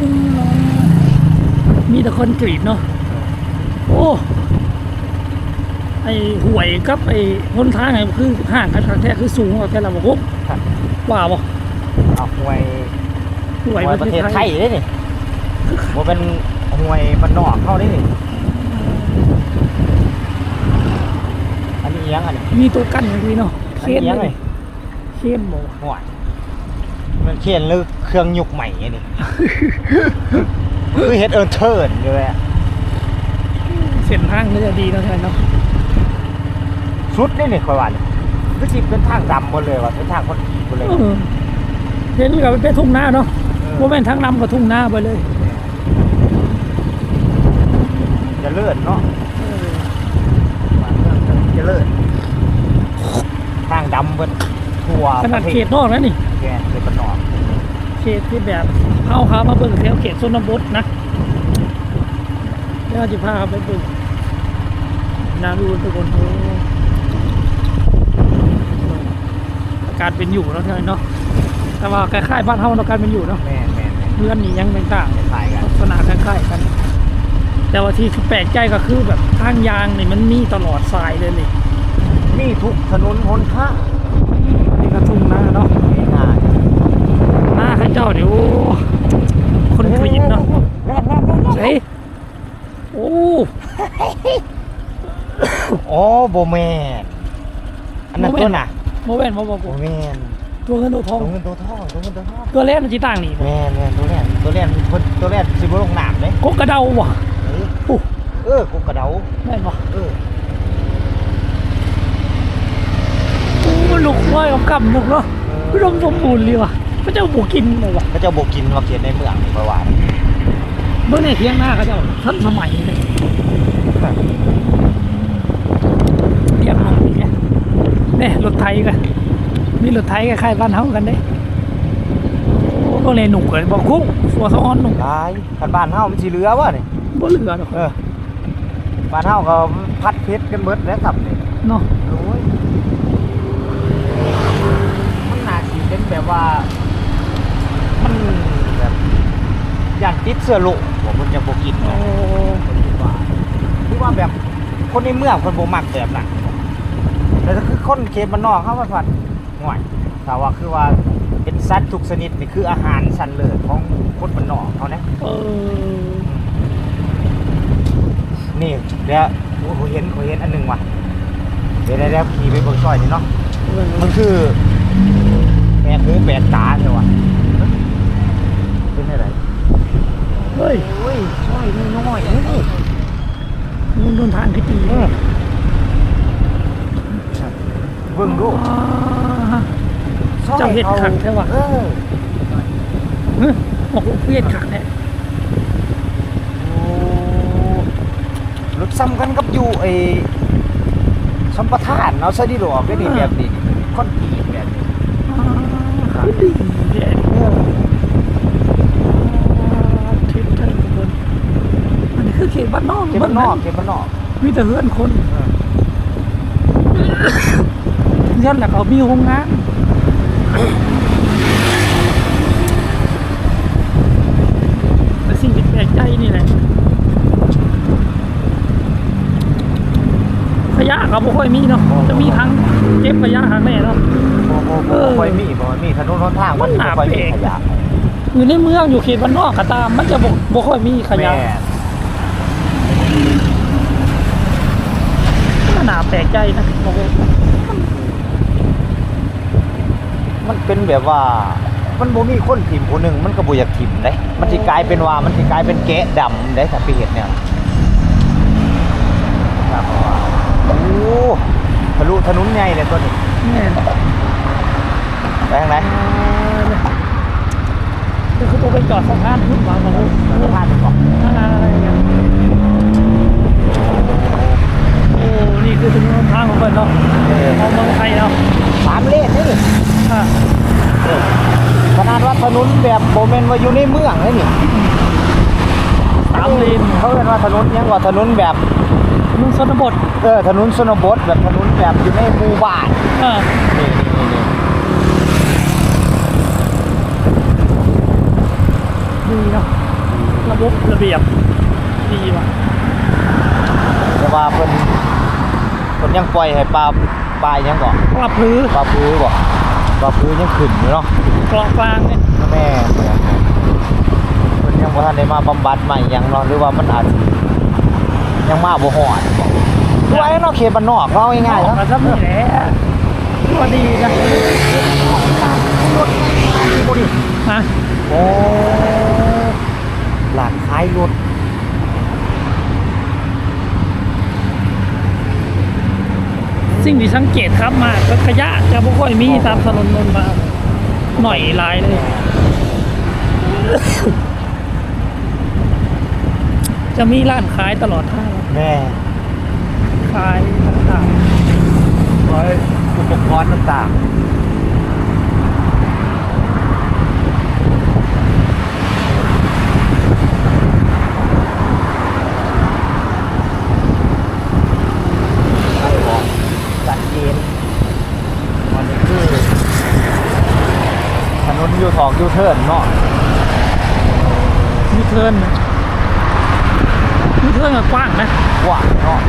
อืมมีแต่คนกรีดเนาะโอ้ไอห่วยกับไอหนทางไงคือห่างกันทางแท้คือสูงกว่าแต่ละบอกว่าบ่เอาหวยห่วยหวยประเทศไทยเด้นี่บ่เป็นหวยบ้านนอกเข้าได้นี่อันนี้อิหยังอันนี้มีตัวกั้นอย่างนี้เนาะอันนี้อิหยังเลเลยยเคนบ่หวย มันเขียนหรือเครื่องยุกใหม่อันนี้คือเฮ็ดเอิร์เทิร์นอยู่เลยอะเส้นทางนี่จะดีเนาะใช่เนาะสุดนี่นี่ค่อยว่านี่คือสิเป็นทางดำหมดเลยว่ะเป็นทางคนขี่หมดเลยเออเห็นกับเป็นทุ่งนาเนาะโมเมนทางนำกับทุ่งนาไปเลยจะเลื่อนเนาะเออจะเลื่อนทางดำเบิดทั่วขนาดประเขตนอกนะนี่ แกนเลยบ้านนอกเขตที่แบบเอาขามาเบิ่งแถวเขตชนบทนะแล้วจะพาไปเบิ่งนาดูทุกคนโอ้อาการเป็นอยู่แล้วใช่ไหมเนาะแต่ว่าคล้ายๆบ้านเฮาเนาะการเป็นอยู่เนาะแม่นแม่นแม่นเพื่อนนี่ยังต่างไปถ่ายกันๆลักษณะคล้ายๆกัน แต่ว่าที่แปลกใจก็คือแบบทางยางนี่มันมีตลอดสายเลยนี่มีทุกถนนหนทางนี่ก็ทุ่งนาเนาะนี่นาหน้าข้า เจ้าเดี๋ยวคนกรีดเนาะใช่โอ้โอ้โบแมนอันนั้นตัวน่ะโมเวนโมบโบแมนตัวเงินตัวทองตัวเงินตัวทองตัวเงินตัวทองตัวแรกมันจีต่างนี่แมนแมนตัวแรกตัวแรกคนตัวแรกสิบลงน้ำเลยกกกระเดาว่ะเออโอ้เออกูกระเดาแม่นว่ะเออโอ้มันลุกน้อยกับกำลุกเนาะพี่มสมบูรณ์เลยว่ะ พระเจ้าบุกินเลยว่ะเขาเจะโบกินมาเขียนในเมืองนี่ประวัติเมื่อในเที่ยงหน้าเขาเจ้าทันสมัยเลยเรียกน้องอีกเนี่ยเนี่ยรถไทยกันมีรถไทยกับใครบ้านเฮากันเด้โอ้ก็เลยหนุกเลยบอกคุ้งสัวซ้อนหนุกร้ายคันบ้านเฮามันสิเหลือวะนี่บ่เหลือดอกเออบ้านเฮาก็พัดเพชรกันเบิดแล้วครับนี่เนาะ โอ้ยมันน่าสิเป็นแบบว่า มันแบบ อย่างติดเสื้อโลกผมมันจะโบกินโอ้นะผมคิดว่าคือว่าแบบคนในเมืองคนโบมักแบบนั้นแต่ถ้าคือคนเขตบ้านนอกเขาว่าผัดห่วยถ้าว่าคือว่าเป็นสัตว์ทุกชนิดนี่คืออาหารชั้นเลิศของคนบ้านนอกเขานะเออนี่เดี๋ยวโอ้โหเห็นเขาเห็นอันหนึงว่ะเดี๋ยวเดี๋ยวเดี๋ยวขี่ไปเบิ่งซอยนี่เนาะมันคือแปดหูแปดตาใช่วะเป็นอะไร เฮ้ยโอ้ยช่วยน้อยๆนี่มันโดนทางคือดีเออเบิ่งดูอ่าซอยเจ้าเฮ็ดขังใช่ปะเออเฮ้ยบอกว่าเพี้ยนขักแท้โอ้รถซ้ำกันกับอยู่ไอ้สัมปทานเอาซะดีหรอกได้นี่แบบนี้คอนกรีตแบบนี้อ่าคือดีเนี่ย เออ ทิศทางคนอันนี้คือ เขตบ้านนอกเก็บบ้านนอกเก็บบ้านนอกมีแต่เพื่อนคนเออยันแหละเขามีโรงงานแต่สิ่งที่แปลกใจนี่แหละขยะเขาบ่ค่อยมีเนาะจะมีทั้งเก็บขยะทางแม่เนาะบ่บ่เอบ่อค่อยมีบ่มีถนนหนทางมันหนาบ่ค่อยมีแปลกขยะอยู่ในเมืองอยู่เขตบ้านนอกก็ตาม มันจะบ่บ่ค่อยมีขยะ แม่มันน่าแปลกใจนะบอกเลยมันเป็นแบบว่า มันบ่มีคนถิ่มผู้หนึ่งมันก็บ่อยากถิ่มได้มันสิกลายเป็นว่ามันสิกลายเป็นแกะดำได้ถ้าไปเห็นเนี่ยครับโอ้ทะลุถนนใหญ่เลยตัวนี้แม่นไปทางไหนเดี๋ยวเขาต้องไปจอดสะพานขึ้นมาบอกว่าสะพานไปก่อนอะไรอย่างเงี้ยโอ้ นี่คือถนนทางของเพิ่นเนาะเออของเมืองไทยเนาะสามเลนนี่อ่าเออขนาดว่าถนนแบบบ่แม่นว่าอยู่ในเมืองเลยนี่สามเลนเขาเรียกว่าถนนยังว่าถนนแบบเมืองชนบทเออถนนชนบทแบบถนนแบบอยู่ในหมู่บ้านอ่านี่นี่นี่ดีเนาะบบระเบียบดีว่ะแต่ว่าเพิ่น เพิ่นยังปล่อยให้ปลาปลายังก่อนปรับพื้นปลาพื้นบ่ปลาพื้นยังขึ้นอยู่เนาะกรอกกลางเนี่ยแม่เพิ่นยังบ่ทันได้มาบำบัดใหม่หยังเนาะหรือว่ามันอาจสิยังมาบ่ฮอดบ่คือว่าไอ้เนาะเขตบ้านนอกเนาะเอาง่ายๆออกเนาะมาซะนี่แหละตัวดีนะบ่ดิฮะโอ้หลากขายรถ สิ่งที่สังเกตครับมากก็ขยะจะบ่ค่อยมีตามถนนนนมาหน่อยหลายเลย จะมีร้านขายตลอดทางแม่ขายต่างร้อยอุปกรณ์ต่างๆครับผมจัดเกณฑ์วันนี้คือ ถนนยูทอกยูเทิร์นเนาะๆยูเทิร์นนะยูเทิร์นก็กว้างนะกว้างเนาะ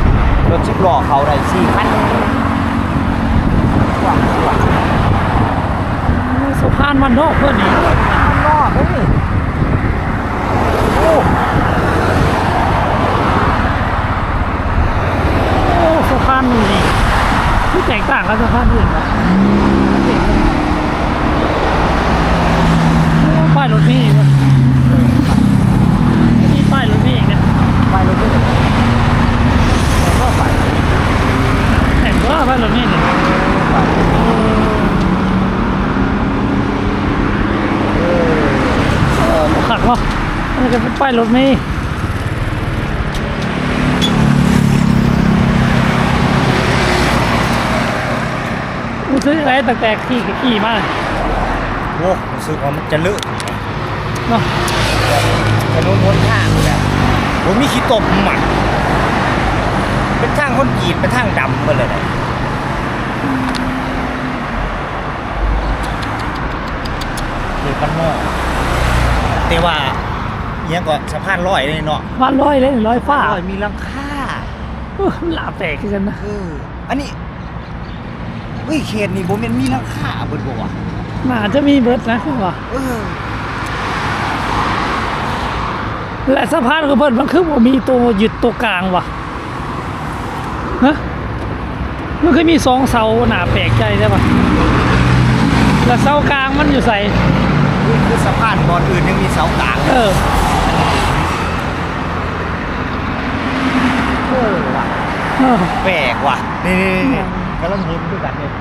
รถชิบล้อเขาได้สี่คันกว้างกว้างสะพานวันนอกเพื่อนนี่ข้างนอกเฮ้ยโอ้โอ้สะพานนี่นี่ที่แตกต่างกับสะพานอื่นนะป้ายร ถพี่นะนี่ป้ายรถพี่เองนะป้ายรถพี่แต่ก็ไปแต่ก็ป้ายรถพี่เนี่ยขัดวะมันจะเป็นป้ายรถเมย์ซื้ออะไรแตกๆขี่ขี่มากโอ้ซื้อของมันจะเลอะ เนาะถนนหนทางแบบผมมีขี้ตมหมันเป็นทางคนกรีดเป็นทางดำหมาเลยนะเด็กบ้านนอกแต่ว่าเนี้ยก็สะพานลอยเลยเนาะบ้านร้อยเลยร้อยฟ้าลอยมีหลังคาเออหลาแปลกคือกันนะเอออันนี้เฮ้ยเขตนี่บ่แม่นมีหลังคาเบิดบ่วะน่าจะมีเบิร์ดนะคือว่า เออ และสะพานก็เบิร์ดมันคือว่ามีตัวหยุดตัวกลางว่ะฮะมันเคยมีสองเสาหนาแปลกใจได้ปะแล้วเสากลางมันอยู่ใส่คือคือสะพานบอนอื่นยังมีเสากลางเออเออว่ะเออแปลกว่ะนี่นี่ๆกำลังเห็นด้วยกันเนี่ย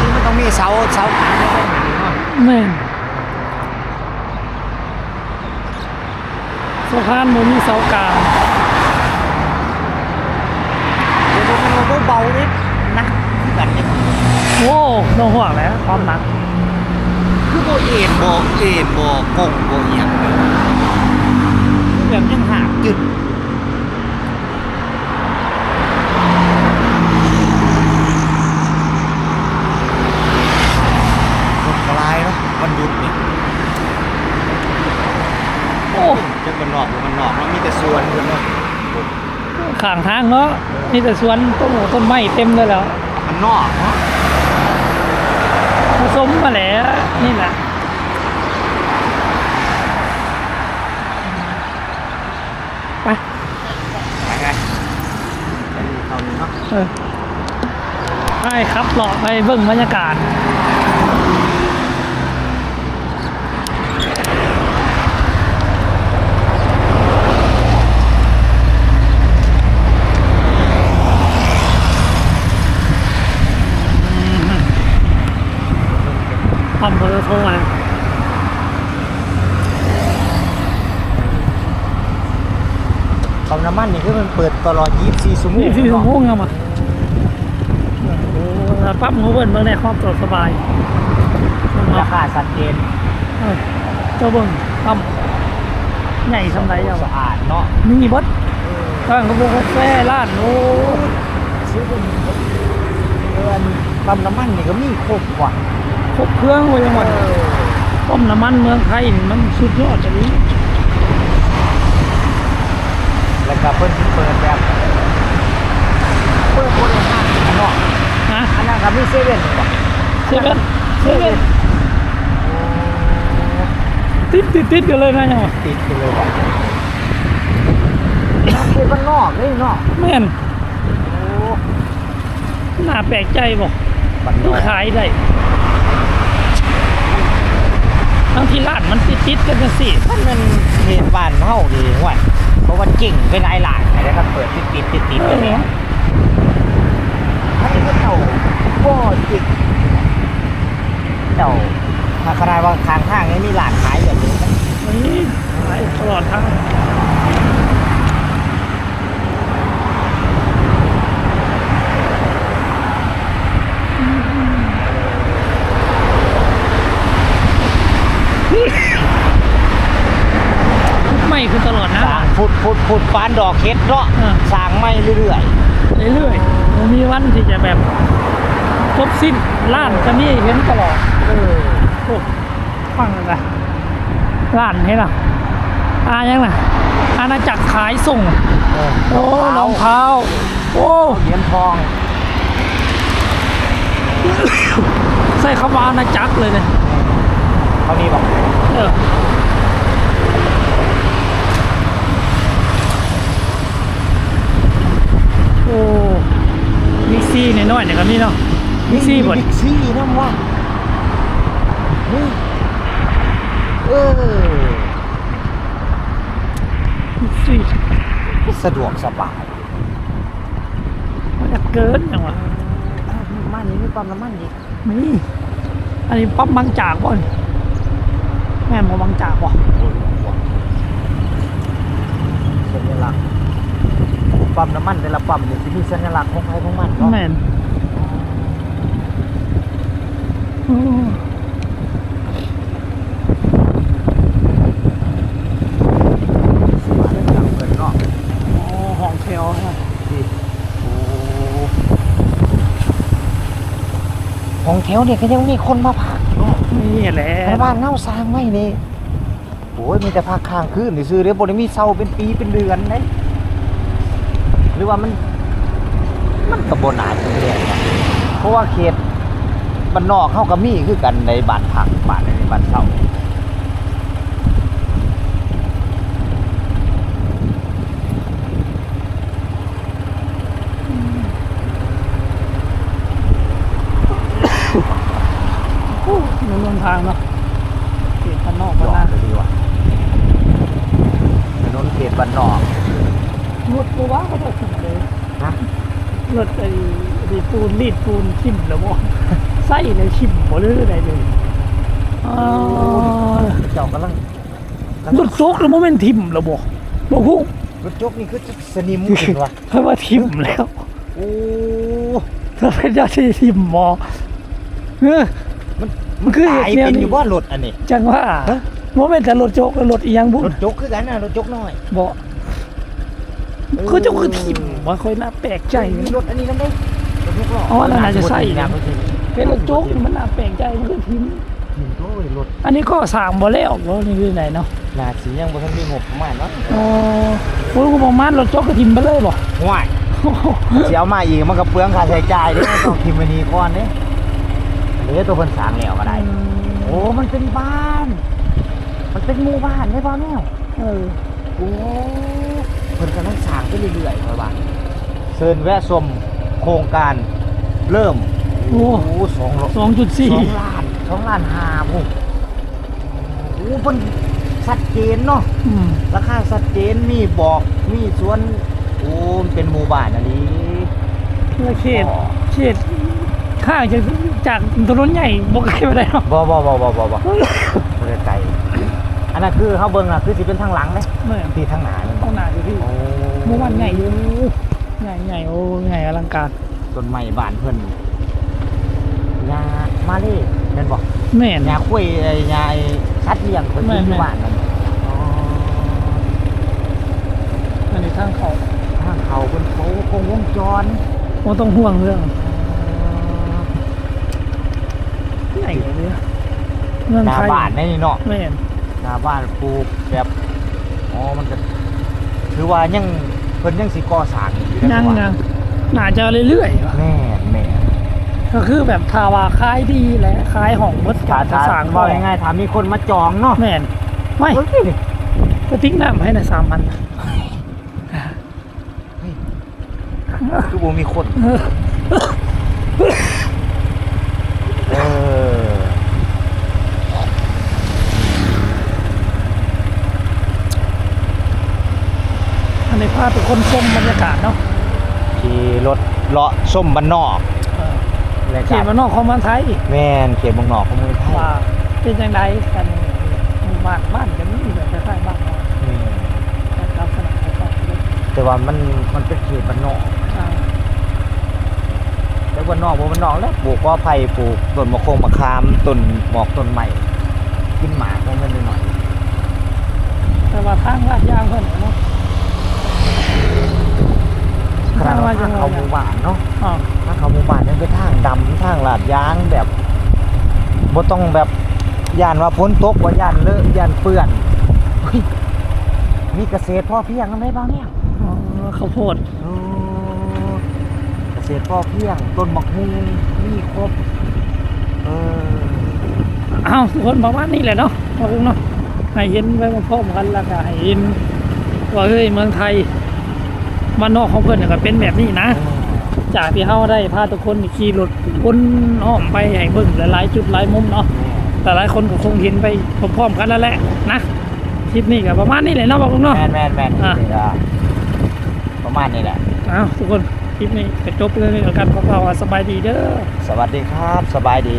จริงๆมันต้องมีเสาเสากลางแล้วก็อย่างนี้เนาะแม่น สะพานมันมีเสากลางเดี๋ยวมันมันเบาๆนิดนะคือกันเนี่ยโอ้น้องห่วงแล้วความหนัก คือโบเอ็นโบเอ็นโบกงโบเอียงเลยคือแบบยังห่างจุดรถกลายเนาะมันหยุดนี่ โอ้ จะมันนอกหรือมันนอกเนาะมีแต่ส่วนเพิ่นเนาะ ข้างทางเนาะมีแต่สวนต้นหมูต้นไม้เต็มเลยแล้วมันนอกเนาะผสมมาแล้วนี่แหละไปไปไงไปดูเขานี่เนาะเออไปครับหลอไปเบิ่งบรรยากาศ ปั๊มเบอร์โทรมาปั๊มน้ำมันนี่คือมันเปิดตลอด 24ชั่วโมงนี่ที่สมเนาะพงษ์อะมาโอ้แล้วปั๊มหัวเบิ่นเบิ่งในความสบายราคาสัดเจนเออเจ้าเบิ่งปั๊มใหญ่สำไรอะสะอาดเนาะมีเบดตั้งกระบอกกาแฟร้านโอ้ซื้อเป็นเดือนปั๊มน้ำมันนี่ก็มีครบว่ะ ครบเครื่องไว้ยังหมดเออโอ้ป้อมน้ำมันเมืองไทยนี่มันสุดยอดจังนี้แล้วก็เพิ่นสิเปิดแบบเปิดบริหารข้างนอกนะอันนั้นก็มีเซเว่นบ่เซเว่นเซเว่นติดติดติดกันเลยนะยังวะติดไปเลยบ่คือบ้านนอกเลยเนาะแม่นโอ้น่าแปลกใจบ่บ้านนที่อกขายได้ ที่ร้านมันติดติดกันจังซี่มันเป็นเหตุบ้านเฮาดีว่ะเพราะว่าจิ๋งเป็นไอ้หลายไงนะครับเปิดติดติดติดติดกันเนี่ยถ้าเป็นเจ้าบ่จิกเจ้าถ้าขนาดว่าทางทางนี้มีหลานขายอย่างนี้นะนี่ขายตลอดทาง ไม่คือตลอดนะ สร้างพุดพุดพุดปานดอกเฮ็ดเนาะอ่า สร้างไม่เรื่อยเรื่อยๆมันมีวันที่จะแบบครบสิ้นร้านจะมีเห็นตลอดๆเออโอ้ฟังเลยนะร้านเห็นอะอายังน่ะอาณาจักรขายส่ง เออโอ้รองเท้าโอ้เหรียญทอง ใส่คำว่าอาณาจักรเลยเนี่ย เขามีบอกเออโอ้มิกซี่น้อยๆเนี่ยก็มีเนาะมิกซี่บ่บิ๊กซี่น้ำว่าเฮ้ยเออมิกซี่สะดวกสบายมันจะเกินอย่างวะอ้าวบ้านนี้มีปั๊มน้ำมันอีกนี่อันนี้ปั๊บบางจากบ่อน แม่นบ่บางจากบ่โอ้ยว่ะสัญลักษณ์ปั๊มน้ำมันแต่ละปั๊มเนี่ยจะมีสัญลักษณ์ของใครของมันเนาะแม่นโอ้มาแล้วจับกันเนาะโอ้ห้องแถวนะที่โอ้ของแถวเนี่ยก็ยังมีคนมาพักเนา นี่แหละบ้านเน่าสร้างไม่นี่โอ้ยมีแต่พักค้างคืนนี่ซื้อเด้บ่ได้มีเศร้าเป็นปีเป็นเดือนเด้หรือว่ามัน มันก็บ่น่าจะเรียกว่าเพราะว่าเขตบ้านนอกเข้ากับมีคือกันในบ้านผักบ้านในบ้านเศร้า โอ้ในเมืองทางเนาะเขตข้างนอกยบ้านอนาดเลยดีว่ะถนนเขตบ้านนอกรถกูว่าก็ต้องถึงเลยนะรถไอ้ไอ้ปูนรีดปูนชิมแล้วบ่ไส้เลยชิมบ่เลยได้เลยอ่าเจ้ากำลังรถโซกแล้วบ่แม่นทิมแล้วบ่บ่ฮู้รถจกนี่คือสนิมขึ้นว่ะเพราะว่าทิมแล้วโอ้ถ้าเป็นเจ้าที่ทิมบ่เออมัน มันคือตายเหตุเป็นแนวนี้อยู่ว่ารถอันนี้ จังว่าฮะบ่แม่นแต่รถโจกแล้วรถอีหยังบุรถจกคือกันนะรถจกน้อยบ่คือเจ้าคือทิมว่าค่อยน่าแปลกใจมีรถอันนี้นั่นได้รถยกล้ออ๋อแล้วน่าจะใส่นะเป็นรถโจกนี่มันน่าแปลกใจมันคือทิมทิมโอ้ยรถอันนี้ก็สร้างบ่แล้วบ่นี่คือไหนเนาะน่าสิยังบ่ทันมีงบประมาณเนาะอ๋อโอ้ยกูประมาณรถโจกก็ทิมไปเลยบ่ห่วยสิเอามาอีกมันก็เปลืองค่าใช้จ่ายเด้ต้องทิมไว้นี่ก่อนเด้ เดี๋ยวตัวเพิ่นสร้างแล้วก็ได้ โอ้ มันเป็นบ้าน มันเป็นหมู่บ้านได้ป่ะแม่วเออโอ้เพิ่นกำลังสร้างไปเรื่อยๆค่อยว่าเชิญแวะชมโครงการเริ่มโอ้โอ้สองล้านสองจุดสี่สองล้านสองล้านห้าโอ้โหเพิ่นชัดเจนเนาะอืมราคาชัดเจนมีบอกมีสวนโอ้มันเป็นหมู่บ้านอันนี้แล้วเขตเขต ข้างจากจากถนนใหญ่บ่ไกลไปได้เนาะบ่บ่บ่บ่บ่บ่ บ่ได้ไกลอันนั้นคือเฮาเบิ่งน่ะคือสิเป็นทางหลังเด้แม่นที่ทางหน้านี่ข้างหน้าอยู่พี่โอ้หมู่บ้านใหญ่อยู่ใหญ่ใหญ่โอ้ใหญ่อลังการต้นไม้บ้านเพิ่นยามาเล่แม่นบ่แม่น ยาคุยไอ้ยาไอ้สัตว์เลี้ยงเพิ่นแม่นที่อยู่บ้านนั่นอ๋ออันนี้ทางเขาทางเขาเพิ่นเขาคงวงจรบ่ต้องห่วงเรื่อง ใหญ่เลยเนี่ยเมืองหน้าไทยบ้านในนี่เนาะแม่นหน้าบ้านปลูกแบบอ๋อมันก็ถือว่ายังเพิ่นยังสิก่อสร้างอยู่ยังนะยังน่าจะเรื่อยๆว่ะแม่นแม่นก็คือแบบทาวาขายดีแหละขายห้องมดถ้าจะถ้าสร้างว่าง่ายๆถ้ามีคนมาจองเนาะแม่นไม่เฮ้ยนี่ก็ทิ้งน้ำให้ในะสามพันคือบ่มีคน เออ อันนี้พาทุกคนชมบรรยากาศเนาะขี่รถเลาะส้มบ้านนอกเออและเขตมานนอกของเมืองไทยแม่นเขตเมืองนอกของเมืองไทยว่าเป็นยังไงกันหมู่บ้านบ้านจะมีแบบคล้ายๆบ้านเราอืมลักษณะคล้ายๆเลยแต่ว่ามันมันเป็นเขตบ้านนอกอ่าแต่บ้านนอกบ่บ้านนอกแล้วปลูกกอไผ่ปลูกต้นมะคงมะขามต้นหมอกต้นใหม่กินหมากของมันหน่อยแต่ว่าทางลาดยางเพิ่นเนาะ ขนาดว่าทางเขาหมู่บ้านเนาะอ๋อทางเขาหมู่บ้านยังเป็นทางดำทางลาดยางแบบบ่ต้องแบบย่านว่าฝนตกว่าย่านเลอะย่านเปื้อนเฮ้ยมีเกษตรพ่อเพียงกันไหมบ้างเนี่ยอ๋อข้าวโพดโอ้เกษตรพ่อเพียงต้นมะฮุงมีครบเอออ้าวทุกคนประมาณนี้แหละเนาะพอคงเนาะให้เห็นไว้พร้อมๆกันแล้วก็ให้เห็นว่าเฮ้ยเมืองไทย บ้านนอกของเพิ่นน่ะก็เป็นแบบนี้นะ จากที่เฮาได้พาทุกคนขี่รถวนอ้อมไปให้เบิ่งหลายๆจุดหลายมุมเนาะแต่หลายคนก็คงเห็นไปพร้อมๆกันแล้วแหละนะคลิปนี้ก็ประมาณนี้แหละเนาะบอกลุงเนาะแมนแมนแมนอะนี่ก็ประมาณนี้แหละอ้าวทุกคนคลิปนี้ก็จบเลยแล้วกันขอความว่าสบายดีเด้อสวัสดีครับสบายดี